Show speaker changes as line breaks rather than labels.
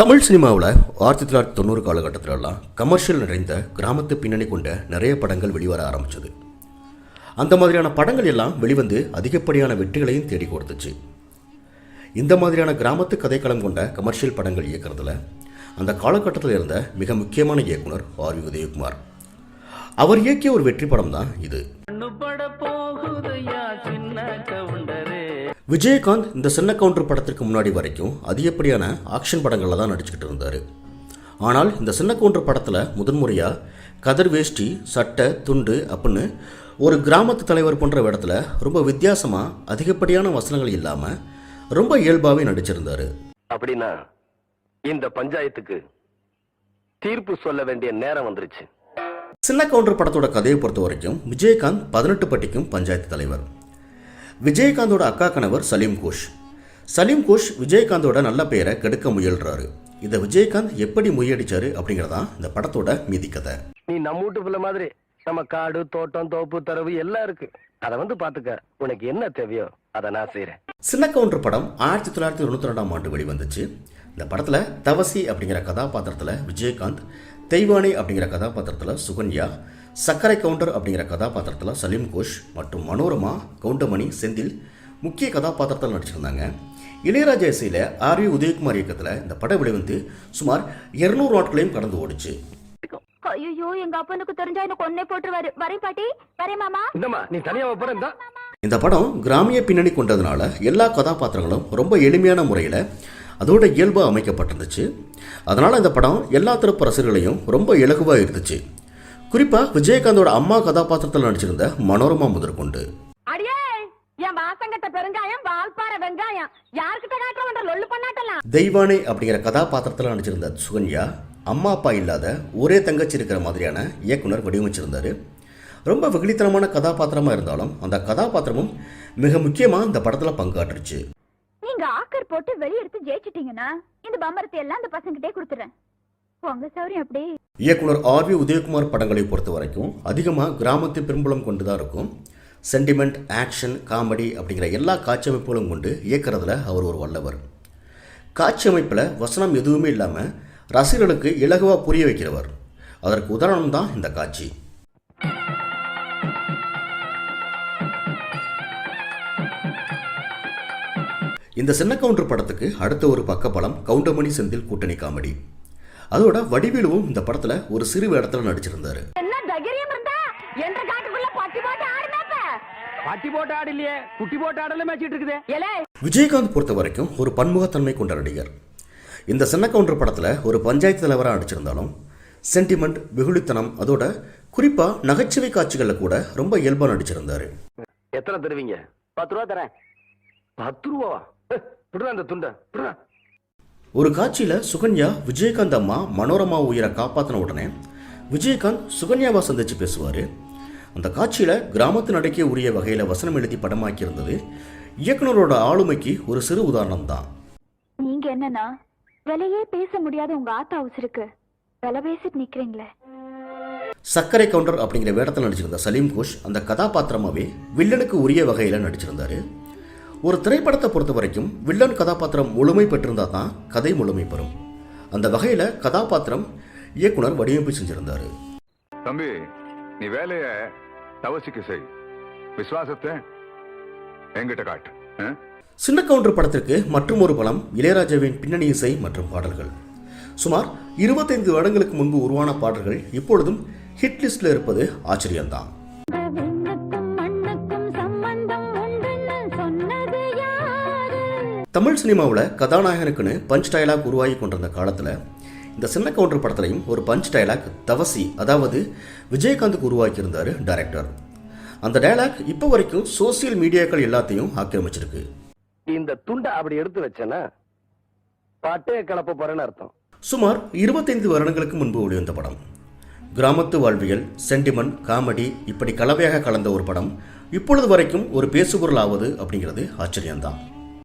தமிழ் சினிமாவில் ஆயிரத்தி தொள்ளாயிரத்தி தொண்ணூறு காலகட்டத்திலலாம் கமர்ஷியல் நிறைந்த கிராமத்து பின்னணி கொண்ட நிறைய படங்கள் வெளிவர ஆரம்பிச்சது. அந்த மாதிரியான படங்கள் எல்லாம் வெளிவந்து அதிகப்படியான வெற்றிகளையும் தேடி கொடுத்துச்சு. இந்த மாதிரியான கிராமத்து கதைக்களம் கொண்ட கமர்ஷியல் படங்கள் இயக்கிறதுல அந்த காலகட்டத்தில் இருந்த மிக முக்கியமான இயக்குனர் ஆர் வி உதயகுமார். அவர் இயக்கிய ஒரு வெற்றி படம் தான் இது விஜயகாந்த் இந்த சின்ன கவுண்டர் படத்திற்கு முன்னாடி வரைக்கும் அதிகப்படியான ஆக்ஷன் படங்களில் தான் நடிச்சுக்கிட்டு இருந்தார். ஆனால் இந்த சின்ன கவுண்டர் படத்தில் முதன்முறையாக கதர் வேஷ்டி சட்டை துண்டு அப்படின்னு ஒரு கிராமத்து தலைவர் போன்ற இடத்துல ரொம்ப வித்தியாசமாக அதிகப்படியான வசனங்கள் இல்லாமல் ரொம்ப இயல்பாகவே நடிச்சிருந்தார்.
அப்படின்னா இந்த பஞ்சாயத்துக்கு தீர்ப்பு சொல்ல வேண்டிய நேரம் வந்துருச்சு.
சின்ன கவுண்டர் படத்தோட கதையை பொறுத்த வரைக்கும் விஜயகாந்த் பதினெட்டு பட்டிக்கும் பஞ்சாயத்து தலைவர். விஜயகாந்தோட அக்கா கணவர் சலீம் கோஷ். சலீம் கோஷ் விஜயகாந்தோட நல்ல பெயரை கெடுக்க முயல்றாரு. இதை விஜயகாந்த் எப்படி முறியடிச்சாரு அப்படிங்கிறதான் இந்த படத்தோட மீதி கதை.
நீ நம்ம வீட்டு பிள்ளை மாதிரி நம்ம காடு தோட்டம் தோப்பு தரவு எல்லாம் இருக்கு. அத வந்து பாத்துக்க உனக்கு என்ன தேவையோ அதை நான் செய்யறேன்
சின்ன கவுண்டர் படம் ஆயிரத்தி தொள்ளாயிரத்தி தொண்ணூற்றி ரெண்டாம் ஆண்டு வெளிவந்துச்சு. இந்த படத்தில் தவசி அப்படிங்கிற கதாபாத்திரத்தில் விஜயகாந்த் தெய்வானி அப்படிங்கிற கதாபாத்திரத்தில் சுகன்யா சக்கரை கவுண்டர் அப்படிங்கிற கதாபாத்திரத்தில் சலீம் கோஷ் மற்றும் மனோரமா கவுண்டமணி செந்தில் முக்கிய கதாபாத்திரத்தில் நடிச்சிருந்தாங்க. இளையராஜா இசையில் ஆர் வி உதயகுமார் இயக்கத்தில் இந்த படம் வெளிவந்து சுமார் இருநூறு நாட்களையும் கடந்து ஓடிச்சு.
ஐயோ எங்க அப்பனுக்கு தெரிஞ்சா எனக்கு கொன்னே போட்டுருவாரு. வரேன் பாட்டி வரேன் மாமா.
இந்தம்மா நீ தனியா போற இந்த.
இந்த படம் கிராமிய பின்னணி கொண்டதுனால எல்லா கதாபாத்திரங்களும் ரொம்ப எளிமையான முறையில் அதோட இயல்பாக அமைக்கப்பட்டிருந்துச்சு. அதனால் இந்த படம் எல்லா தரப்பு ரசிகர்களையும் ரொம்ப இலகுவாக இருந்துச்சு குறிப்பாக விஜயகாந்தோட அம்மா கதாபாத்திரத்தில் நடிச்சிருந்த மனோரமா முதற்கொண்டு தெய்வானை அப்படிங்கிற கதாபாத்திரத்தில் நடிச்சிருந்த சுகன்யா அம்மா அப்பா இல்லாத ஒரே தங்கச்சி இருக்கிற மாதிரியான இயக்குனர் வடிவமைச்சிருந்தாரு. ரொம்ப வெகுளித்தனமான கதாபாத்திரமாக இருந்தாலும் அந்த கதாபாத்திரமும் மிக முக்கியமாக இந்த படத்தில் பங்காற்றுச்சு.
நீங்க ஆக்கர் போட்டு வெளியெடுத்து ஜெயிச்சிட்டீங்கன்னா இந்த பம்பரத்தை எல்லாம் இந்த பசங்கிட்டே கொடுத்துறேன். உங்க சௌரியம் அப்படி
இயக்குனர் ஆர் வி உதயகுமார் படங்களை பொறுத்த வரைக்கும் அதிகமாக கிராமத்து பெரும்பலம் கொண்டு தான் இருக்கும். சென்டிமெண்ட் ஆக்ஷன் காமெடி அப்படிங்கிற எல்லா காட்சி அமைப்புகளும் கொண்டு இயக்கிறதுல அவர் ஒரு வல்லவர். காட்சி அமைப்பில் வசனம் எதுவுமே இல்லாமல் ரசிகர்களுக்கு இலகுவாக புரிய வைக்கிறவர். அதற்கு உதாரணம் தான் இந்த காட்சி. இந்த சின்ன கவுண்டர் படத்துக்கு அடுத்த ஒரு பக்கப்படம் கவுண்டமணி செந்தில் கூட்டணி காமெடி. அதோட வடிவேலுவும் இந்த படத்தில் ஒரு சிறு வேடத்தில் நடிச்சிருந்தாரு.
என்ன தைரியம் இருந்தா? என்ற காட்டுக்குள்ள பட்டி போட்டு ஆடுனாப்ப.
பட்டி போட்டு ஆடு இல்லையே குட்டி போட்டு ஆடல மேய்ச்சிட்டு இருக்குதே
ஏலே.
விஜயகாந்த் பொறுத்த வரைக்கும் ஒரு பன்முகத்தன்மை கொண்ட நடிகர். இந்த சின்ன கவுண்டர் படத்தில் ஒரு பஞ்சாயத்து தலைவராக நடிச்சிருந்தாலும் சென்டிமெண்ட் வெகுளித்தனம் அதோட குறிப்பாக நகைச்சுவை காட்சிகளில் கூட ரொம்ப இயல்பாக நடிச்சிருந்தாரு.
எத்தனை தருவீங்க? பத்து ரூபா தரேன். பத்து ரூபாவா? அந்த துண்டை
ஒரு காட்சியில் சுகன்யா விஜயகாந்த் அம்மா மனோரமா உயிரை காப்பாற்றின உடனே விஜயகாந்த் சுகன்யாவை சந்திச்சு பேசுவார். அந்த காட்சியில் கிராமத்து நடைக்கே உரிய வகையில் வசனம் எழுதி படமாக்கியிருந்தது இயக்குனரோட ஆளுமைக்கு ஒரு சிறு உதாரணம் தான்
நீங்க என்னன்னா விலையே பேச முடியாத உங்க ஆத்தா உசுருக்கு விலை பேசிட்டு நிக்கிறீங்களே.
சர்க்கரை கவுண்டர் அப்படிங்கிற வேடத்தில் நடிச்சிருந்த சலீம் கோஷ் அந்த கதாபாத்திரமாவே வில்லனுக்கு உரிய வகையில் நடிச்சிருந்தாரு. ஒரு திரைப்படத்தை பொறுத்த வரைக்கும் வில்லன் கதாபாத்திரம் முழுமை பெற்றிருந்தா தான் கதை முழுமை பெறும். அந்த வகையில் கதாபாத்திரம் இயக்குனர் வடிவமைப்பு செஞ்சிருந்தாரு.
தம்பி நீ வேலைய தவசிக்கு செய். விசுவாசத்தை என்கிட்ட காட்டு?
சின்ன கவுண்டர் படத்திற்கு மற்றும் ஒரு பலம் இளையராஜாவின் பின்னணி இசை மற்றும் பாடல்கள். சுமார் இருபத்தைந்து வருடங்களுக்கு முன்பு உருவான பாடல்கள் இப்பொழுதும் ஹிட் லிஸ்ட்ல இருப்பது ஆச்சரியம்தான். தமிழ் சினிமாவில் கதாநாயகனுக்குன்னு பஞ்ச் டயலாக் உருவாகி கொண்டிருந்த காலத்தில் இந்த சின்ன கவுண்டர் படத்துலையும் ஒரு பஞ்ச் டயலாக் தவசி அதாவது விஜயகாந்துக்கு உருவாக்கியிருந்தார் டைரக்டர் அந்த டயலாக் இப்போ வரைக்கும் சோசியல் மீடியாக்கள் எல்லாத்தையும் ஆக்கிரமிச்சிருக்கு.
இந்த துண்டை அப்படி எடுத்து வச்சேன்னா பாட்டே கலப்ப போறேன்னு அர்த்தம்.
சுமார் இருபத்தைந்து வருடங்களுக்கு முன்பு வெளிவந்த படம். கிராமத்து வாழ்வியல் சென்டிமெண்ட் காமெடி இப்படி கலவையாக கலந்த ஒரு படம் இப்பொழுது வரைக்கும் ஒரு பேசுபொருள் ஆவது அப்படிங்கிறது ஆச்சரியம்தான்.